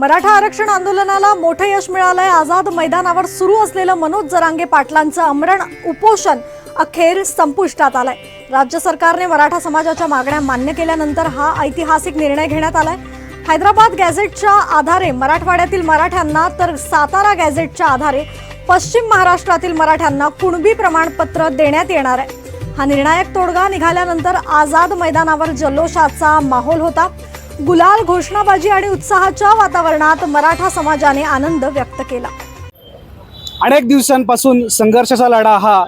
मराठा आरक्षण आंदोलनाला मोठं यश मिळालंय. आझाद मैदानावर सुरू असलेलं मनोज जरांगे पाटलांचं अमरण उपोषण अखेर संपुष्टात आलंय. राज्य सरकारने मराठा समाजाच्या मागण्या मान्य केल्यानंतर हा ऐतिहासिक निर्णय घेण्यात आलाय. हैदराबाद गॅझेटच्या आधारे मराठवाड्यातील मराठ्यांना तर सातारा गॅझेटच्या आधारे पश्चिम महाराष्ट्रातील मराठ्यांना कुणबी प्रमाणपत्र देण्यात येणार आहे. हा निर्णायक तोडगा निघाल्यानंतर आझाद मैदानावर जल्लोषाचा माहोल होता. गुलाल घोषणाबाजी आणि उत्साहाच्या वातावरणात मराठा समाजाने आनंद व्यक्त केला. अनेक दिवसांपासून संघर्षाचा लढा हा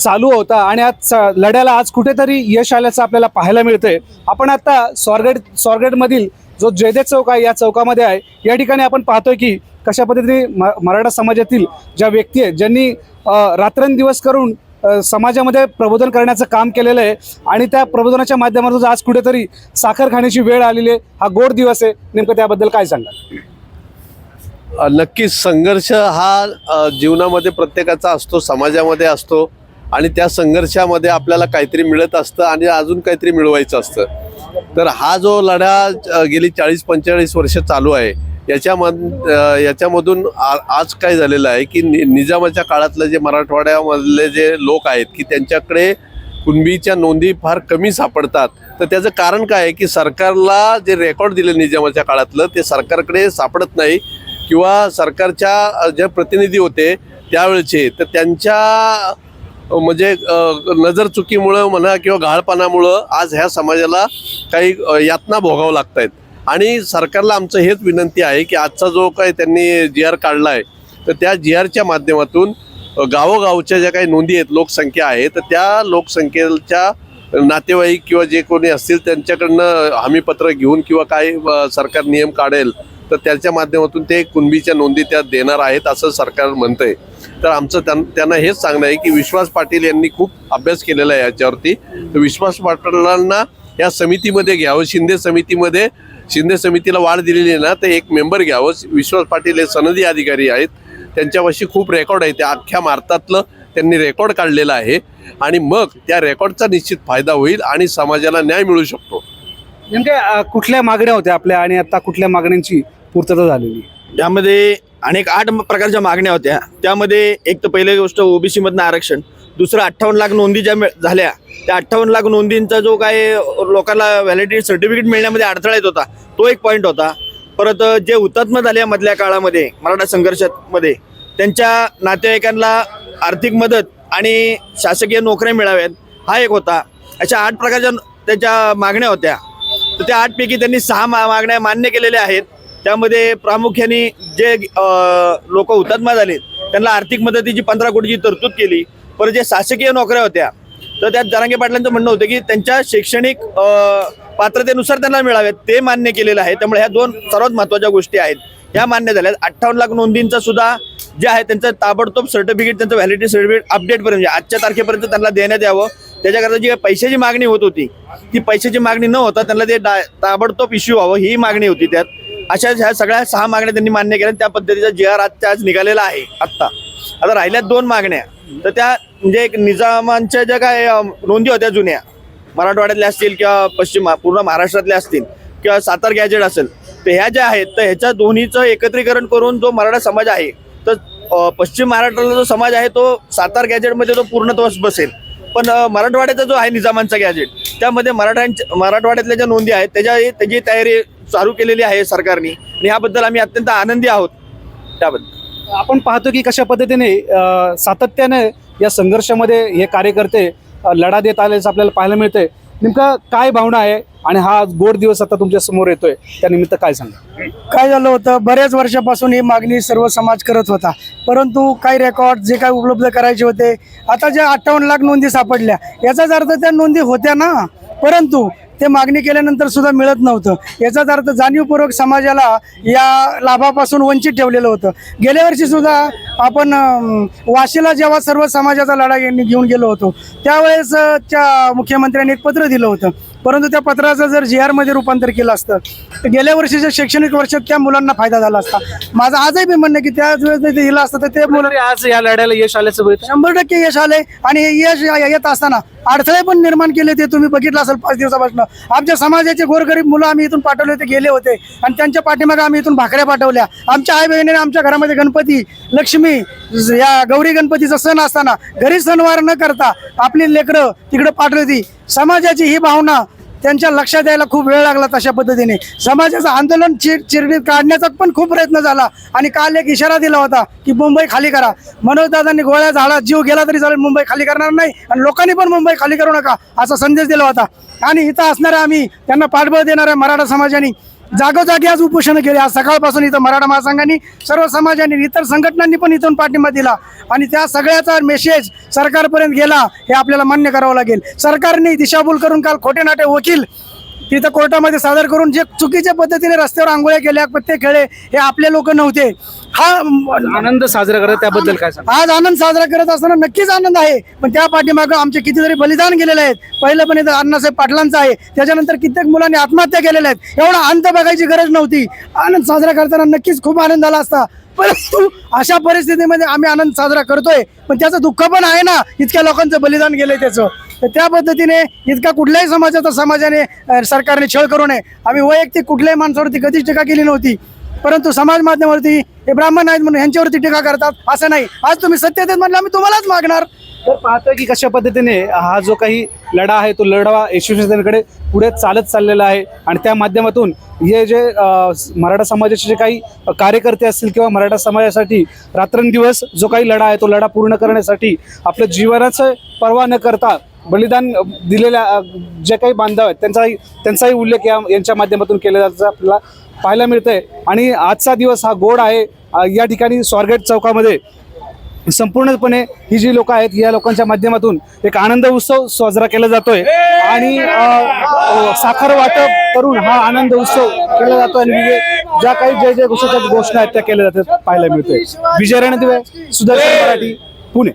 चालू होता आणि आज स- लढ्याला आज कुठेतरी यश आल्याचं आपल्याला पाहायला मिळतंय. आपण आता स्वारगेट स्वारगेटमधील जो जयदेव चौक आहे या चौकामध्ये आहे. या ठिकाणी आपण पाहतोय की कशा पद्धतीने म मराठा समाजातील ज्या व्यक्ती आहेत ज्यांनी रात्रंदिवस करून समाजामध्ये प्रबोधन करण्याचं काम केलेलं आहे. आणि त्या प्रबोधनाच्या माध्यमातून आज कुठेतरी साखर खाण्याची वेळ आलेली आहे. हा गोड दिवस आहे. नेमकं त्याबद्दल काय सांगा नक्कीच संघर्ष हा जीवनामध्ये प्रत्येकाचा असतो समाजामध्ये असतो. आणि त्या संघर्षामध्ये आपल्याला काहीतरी मिळत असतं आणि अजून काहीतरी मिळवायचं असतं. तर हा जो लढा गेली चाळीस पंचेचाळीस वर्ष चालू आहे याच्यामध याच्यामधून आ- आज काय झालेलं आहे की नि निजामाच्या काळातलं जे मराठवाड्यामधले जे लोक आहेत की त्यांच्याकडे कुणबीच्या नोंदी फार कमी सापडतात. तर त्याचं कारण काय आहे की सरकारला जे रेकॉर्ड दिलं निजामाच्या काळातलं ते सरकारकडे सापडत नाही किंवा सरकारच्या जे प्रतिनिधी होते त्यावेळचे तर त्यांच्या म्हणजे नजरचुकीमुळं नजर चुकीमुळं म्हणा किंवा गाळपणामुळं आज ह्या समाजाला काही यातना भोगावं लागत आहेत आणि सरकारला आमचं हेच विनंती आहे की आजचा जो काही त्यांनी जी आर काढला आहे तर त्या जी आरच्या माध्यमातून गावोगावच्या ज्या काही नोंदी आहेत लोकसंख्या आहे तर त्या लोकसंख्येच्या नातेवाईक किंवा जे कोणी असतील त्यांच्याकडनं हमीपत्र घेऊन किंवा काही सरकार नियम काढेल तर त्याच्या माध्यमातून ते कुणबीच्या नोंदी त्या देणार आहेत असं सरकार म्हणतंय. तर आमचं त्यां- त्यांना हेच सांगणं आहे की विश्वास पाटील यांनी खूप अभ्यास केलेला आहे याच्यावरती. तर विश्वास पाटलांना या समितीमध्ये घ्यावं शिंदे समितीमध्ये शिंदे समितीला वाढ दिलेली आहे ना तर एक मेंबर घ्यावं. विश्वास पाटील हे सनदी अधिकारी आहेत. त्यांच्यापाशी खूप रेकॉर्ड आहे. त्या अख्ख्या भारतातलं त्यांनी रेकॉर्ड काढलेला आहे. आणि मग त्या रेकॉर्डचा निश्चित फायदा होईल आणि समाजाला न्याय मिळू शकतो. नेमक्या अ, कुठल्या मागण्या होत्या आपल्या आणि आता कुठल्या मागण्यांची पूर्तता झालेली? त्यामध्ये अनेक आठ प्रकारच्या मागण्या होत्या. त्यामध्ये एक तर पहिली गोष्ट ओबीसी मधनं आरक्षण. दुसरं अठ्ठावन्न लाख नोंदी ज्या झाल्या त्या अठ्ठावन्न लाख नोंदींचा जो काय लोकांना व्हॅलिडिटी सर्टिफिकेट मिळण्यामध्ये अडथळा येत होता तो एक पॉईंट होता. परत जे हुतात्मा झाले मधल्या काळामध्ये मराठा संघर्षामध्ये त्यांच्या नातेवाईकांना आर्थिक मदत आणि शासकीय नोकऱ्या मिळाव्यात हा एक होता. अशा आठ प्रकारच्या त्याच्या मागण्या होत्या. तर त्या आठपैकी त्यांनी सहा मा मागण्या मान्य केलेल्या आहेत. त्यामध्ये प्रामुख्याने जे लोक हुतात्मा झाले त्यांना आर्थिक मदतीची पंधरा कोटीची तरतूद केली. परत जे शासकीय नोकऱ्या होत्या तर त्यात जरांगे पाटलांचं म्हणणं होतं की त्यांच्या शैक्षणिक पात्रतेनुसार त्यांना मिळावेत ते मान्य केलेलं आहे. त्यामुळे ह्या दोन सर्वात महत्त्वाच्या गोष्टी आहेत. ह्या मान्य झाल्या अठ्ठावन्न लाख नोंदींचा सुद्धा जे आहे त्यांचं ताबडतोब सर्टिफिकेट त्यांचं व्हॅलिडिटी सर्टिफिकेट अपडेटपर्यंत म्हणजे आजच्या तारखेपर्यंत त्यांना देण्यात यावं. त्याच्याकरता जी पैशाची मागणी होत होती ती पैशाची मागणी न होता त्यांना ते डा ताबडतोब इश्यू व्हावं ही मागणी होती त्यात. अशा ह्या सगळ्या सहा मागण्या त्यांनी मान्य केल्या त्या पद्धतीचा जी आर आजच्या आज निघालेला आहे आत्ता. आता राहिल्या दोन मागण्या. तर त्या म्हणजे एक निजामांच्या ज्या काय नोंदी होत्या जुन्या मराठवाड्यातल्या असतील किंवा पश्चिम पूर्ण महाराष्ट्रातल्या असतील किंवा सातार गॅजेट असेल तर ह्या ज्या आहेत तर ह्याच्या दोन्हीचं एकत्रीकरण करून जो मराठा समाज आहे तर पश्चिम महाराष्ट्रातला जो समाज आहे तो सातार गॅजेटमध्ये तो पूर्णत्वास बसेल. पण मराठवाड्याचा जो आहे निजामांचा गॅजेट त्यामध्ये मराठ्यांच्या मराठवाड्यातल्या ज्या नोंदी आहेत त्याच्या त्याची तयारी चालू केलेली आहे सरकारने आणि ह्याबद्दल आम्ही अत्यंत आनंदी आहोत. त्याबद्दल. आपण पाहतो की कशा पद्धतीने सातत्याने या संघर्षामध्ये हे कार्यकर्ते लढा देत आल्याचं आपल्याला पाहायला मिळतंय. नेमकं काय भावना आहे आणि हा गोड दिवस आता तुमच्यासमोर येतोय त्यानिमित्त काय सांगा? काय झालं होतं? बऱ्याच वर्षापासून ही मागणी सर्व समाज करत होता. परंतु काही रेकॉर्ड जे काय उपलब्ध करायचे होते आता ज्या अठ्ठावन्न लाख नोंदी सापडल्या याचाच अर्थ त्या नोंदी होत्या ना? परंतु ते मागणी केल्यानंतर सुद्धा मिळत नव्हतं. याचाच अर्थ जाणीवपूर्वक समाजाला या लाभापासून वंचित ठेवलेलं होतं. गेल्या वर्षी सुद्धा आपण वाशीला जेव्हा सर्व समाजाचा लढा घेऊन घेऊन गेलो होतो त्यावेळेस त्या मुख्यमंत्र्यांनी एक पत्र दिलं होतं. परंतु त्या पत्राचं जर जी आरमध्ये रूपांतर केलं असतं तर गेल्या वर्षीच्या शैक्षणिक वर्षात त्या मुलांना फायदा झाला असता. माझं आजही मी म्हणणं की त्याच वेळेस ते दिलं असतं तर ते मुलं आज या लढ्याला यश आल्याचं शंभर टक्के यश आले आणि हे यश येत असताना अडथळे पण निर्माण केले ते तुम्ही बघितलं असेल पाच दिवसापासून. आमच्या समाजाचे गोरगरीब मुलं आम्ही इथून पाठवले होते गेले होते. आणि त्यांच्या पाठीमागे आम्ही इथून भाकऱ्या पाठवल्या. आमच्या आई बहिणीने आमच्या घरामध्ये गणपती लक्ष्मी या गौरी गणपतीचा सण असताना घरी सणवार न करता आपली लेकरं तिकडे पाठवली होती. समाजाची ही भावना त्यांच्या लक्षात यायला खूप वेळ लागला तशा पद्धतीने. समाजाचं आंदोलन चिर चिरडीत काढण्याचा पण खूप प्रयत्न झाला. आणि काल एक इशारा दिला होता की मुंबई खाली करा. मनोजदादांनी गोळ्या झाडात जीव गेला तरी चालेल मुंबई खाली करणार नाही. आणि लोकांनी पण मुंबई खाली करू नका असा संदेश दिला होता. आणि इथं असणाऱ्या आम्ही त्यांना पाठबळ देणाऱ्या मराठा समाजाने जागोजागी आज उपोषण केले. आज सकाळपासून इथं मराठा महासंघाने सर्व समाजाने इतर संघटनांनी पण इथून पाठिंबा दिला. आणि त्या सगळ्याचा मेसेज सरकारपर्यंत गेला हे आपल्याला मान्य करावं लागेल. सरकारने दिशाभूल करून काल खोटे नाटे वकील तिथं कोर्टामध्ये सादर करून जे चुकीच्या पद्धतीने रस्त्यावर आंघोळ्या केल्या पत्ते खेळे हे आपले लोक नव्हते. हा आनंद साजरा करत त्याबद्दल काय सांगा आज आनंद साजरा करत असताना नक्कीच आनंद आहे. पण त्या पाठीमागं आमचे कितीतरी बलिदान गेलेले आहेत. पहिलं पण इथं अण्णासाहेब पाटलांचं आहे. त्याच्यानंतर कित्येक मुलांनी आत्महत्या केलेल्या आहेत. एवढा अंत बघायची गरज नव्हती. आनंद साजरा करताना नक्कीच खूप आनंद झाला असता. परंतु अशा परिस्थितीमध्ये आम्ही आनंद साजरा करतोय. पण त्याचं दुःख पण आहे ना इतक्या लोकांचं बलिदान गेलंय त्याचं. तर त्या पद्धतीने इतका कुठल्याही समाजाचा समाजाने सरकारने छळ करू नये. आम्ही वैयक्तिक कुठल्याही माणसावरती कधीच टीका केली नव्हती. परंतु समाज माध्यमावरती हे ब्राह्मण आहेत म्हणून यांच्यावरती टीका करतात असं नाही. आज तुम्ही सत्य देत म्हटलं आम्ही तुम्हालाच मागणार. तर पाहतोय की कशा पद्धतीने हा जो काही लढा आहे तो लढा यशस्वीकडे पुढे चालत चाललेला आहे. आणि त्या माध्यमातून हे जे मराठा समाजाचे जे काही कार्यकर्ते असतील किंवा मराठा समाजासाठी रात्रंदिवस जो काही लढा आहे तो लढा पूर्ण करण्यासाठी आपलं जीवनाचं पर्वा न करता बलिदान दिलेल्या जे काही बांधव आहेत त्यांचाही त्यांचाही उल्लेख या यांच्या माध्यमातून केला जातो आपल्याला पाहायला मिळतंय. आणि आजचा दिवस हा गोड आहे. या ठिकाणी स्वारगेट चौकामध्ये संपूर्णपणे ही जी लोक आहेत या लोकांच्या माध्यमातून एक आनंद उत्सव साजरा केला जातोय. आणि साखर वाटप करून हा आनंद उत्सव केला जातो आणि ज्या काही जय जय घोषाच्या घोषणा आहेत त्या केल्या जातात पाहायला मिळतोय. विजय रणदिवे सुदर्शन मराठी पुणे.